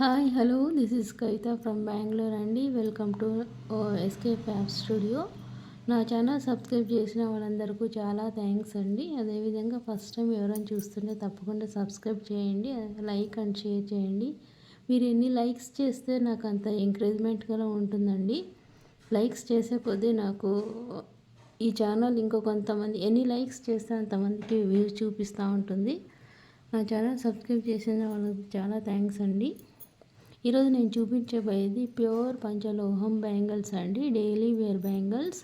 Hi hello this is Kavitha from Bengaluru అండి. Welcome to escape app studio. నా channel subscribe చేసిన వాళ్ళందరికీ చాలా థ్యాంక్స్ అండి. అదేవిధంగా ఫస్ట్ టైం ఎవరైనా చూస్తుంటే తప్పకుండా సబ్స్క్రైబ్ చేయండి లైక్ అండ్ షేర్ చేయండి. మీరు ఎన్ని లైక్స్ చేస్తే నాకు అంత ఎంకరేజ్మెంట్గా ఉంటుందండి. లైక్స్ చేసే కొద్దీ నాకు ఈ ఛానల్ ఇంకో కొంతమంది ఎన్ని లైక్స్ చేస్తే అంతమందికి వ్యూస్ చూపిస్తూ ఉంటుంది. నా ఛానల్ సబ్స్క్రైబ్ చేసిన వాళ్ళకి చాలా థ్యాంక్స్ అండి. ఈరోజు నేను చూపించబోయేది ప్యూర్ పంచలోహం బ్యాంగిల్స్ అండి. Daily wear bangles.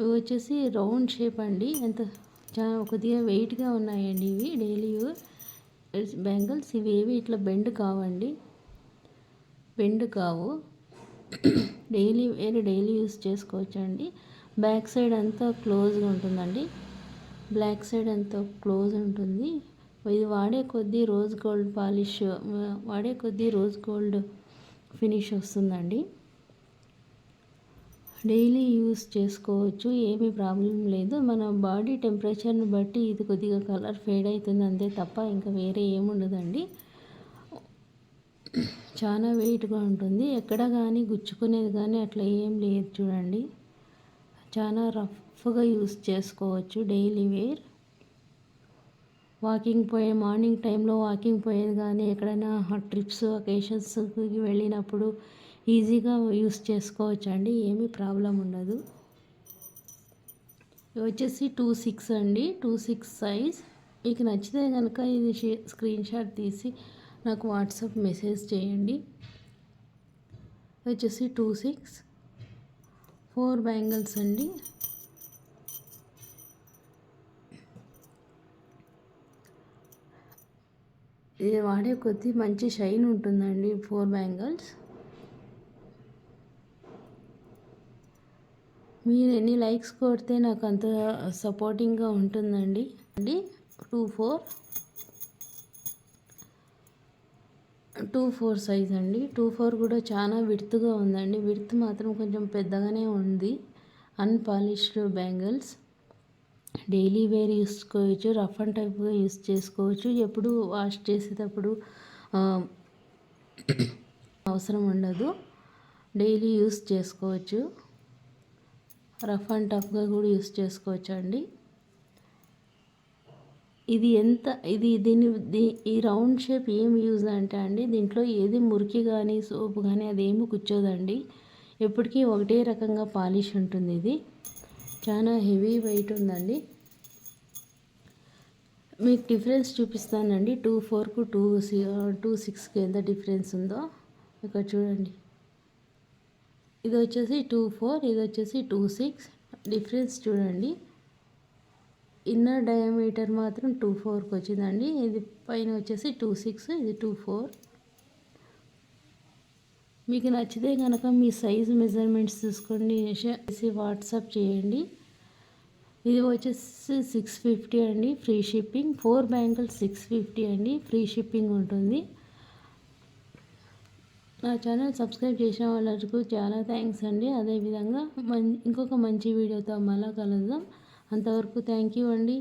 ఇవి వచ్చేసి రౌండ్ షేప్ అండి. ఎంత చా కొద్దిగా వెయిట్గా ఉన్నాయండి ఇవి. Daily bangles. ఇవి ఏవి? ఇట్లా బెండ్ కావండి. బెండ్ కావు. డైలీ వేర్ డైలీ యూస్ చేసుకోవచ్చు అండి బ్యాక్ సైడ్ అంతా క్లోజ్గా ఉంటుందండి. బ్లాక్ సైడ్ అంతా క్లోజ్ ఉంటుంది. ఇది వాడే కొద్దీ రోజ్ గోల్డ్ పాలిష్ వాడే కొద్దీ రోజ్ గోల్డ్ ఫినిష్ వస్తుందండి. డైలీ యూస్ చేసుకోవచ్చు ఏమీ ప్రాబ్లం లేదు. మన బాడీ టెంపరేచర్ని బట్టి ఇది కొద్దిగా కలర్ ఫేడ్ అవుతుంది అంతే తప్ప ఇంకా వేరే ఏముండదండి చాలా వెయిట్గా ఉంటుంది. ఎక్కడ కానీ గుచ్చుకునేది కానీ అట్లా ఏం లేదు చూడండి. చాలా రఫ్గా యూస్ చేసుకోవచ్చు డైలీ వేర్. వాకింగ్ పోయే మార్నింగ్ టైంలో వాకింగ్ పోయేది కానీ ఎక్కడైనా ట్రిప్స్ అకేషన్స్కి వెళ్ళినప్పుడు ఈజీగా యూస్ చేసుకోవచ్చు అండి ఏమీ ప్రాబ్లం ఉండదు. వచ్చేసి టూ సిక్స్ అండి టూ సిక్స్ సైజ్. మీకు నచ్చితే కనుక ఇది స్క్రీన్ షాట్ తీసి నాకు వాట్సాప్ మెసేజ్ చేయండి. వచ్చేసి టూ సిక్స్. ఫోర్ బ్యాంగిల్స్ అండి. ఇది వాడే కొద్దీ మంచి షైన్ ఉంటుందండి ఫోర్ బ్యాంగిల్స్ మీరు ఎన్ని లైక్స్ కొడితే నాకు అంత సపోర్టింగ్గా ఉంటుందండి. అండి two four two four size అండి. టూ ఫోర్ కూడా చాలా విడుతుగా ఉందండి. విడుతు మాత్రం కొంచెం పెద్దగానే ఉంది. అన్పాలిష్డ్ బ్యాంగిల్స్ డైలీ వేర్ చేసుకోవచ్చు రఫ్ అండ్ టైప్గా యూస్ చేసుకోవచ్చు. ఎప్పుడు వాష్ చేసేటప్పుడు అవసరం ఉండదు. డైలీ యూస్ చేసుకోవచ్చు. రఫ్ అండ్ టఫ్గా కూడా యూస్ చేసుకోవచ్చు అండి. ఇది ఎంత ఇది దీని ఈ రౌండ్ షేప్ ఏం యూజ్ అంటే అండి దీంట్లో ఏది మురికి కానీ సోపు కానీ అదేమి కూర్చోదండి ఎప్పటికీ ఒకటే రకంగా పాలిష్ ఉంటుంది ఇది. చాలా హెవీ వెయిట్ ఉందండి. మీకు డిఫరెన్స్ చూపిస్తానండి. టూ ఫోర్కు టూ టూ సిక్స్కి ఎంత డిఫరెన్స్ ఉందో. ఇక్కడ చూడండి. ఇది వచ్చేసి టూ ఫోర్ ఇది వచ్చేసి టూ సిక్స్. డిఫరెన్స్ చూడండి. ఇన్నర్ డయామీటర్ మాత్రం టూ ఫోర్కి వచ్చిందండి. ఇది పైన వచ్చేసి టూ సిక్స్ ఇది టూ ఫోర్. మీకు నచ్చితే కనుక మీ సైజ్ మెజర్మెంట్స్ తీసుకోండి వాట్సాప్ చేయండి. ఇది వచ్చేసి సిక్స్ ఫిఫ్టీ అండి. Free shipping. Four bangles six fifty అండి. ఫ్రీ షిప్పింగ్ ఉంటుంది. నా ఛానల్ సబ్స్క్రైబ్ చేసిన వాళ్ళకు చాలా థ్యాంక్స్ అండి. అదేవిధంగా మం ఇంకొక మంచి వీడియోతో మళ్ళా కలుద్దాం. అంతవరకు థ్యాంక్ యూ అండి.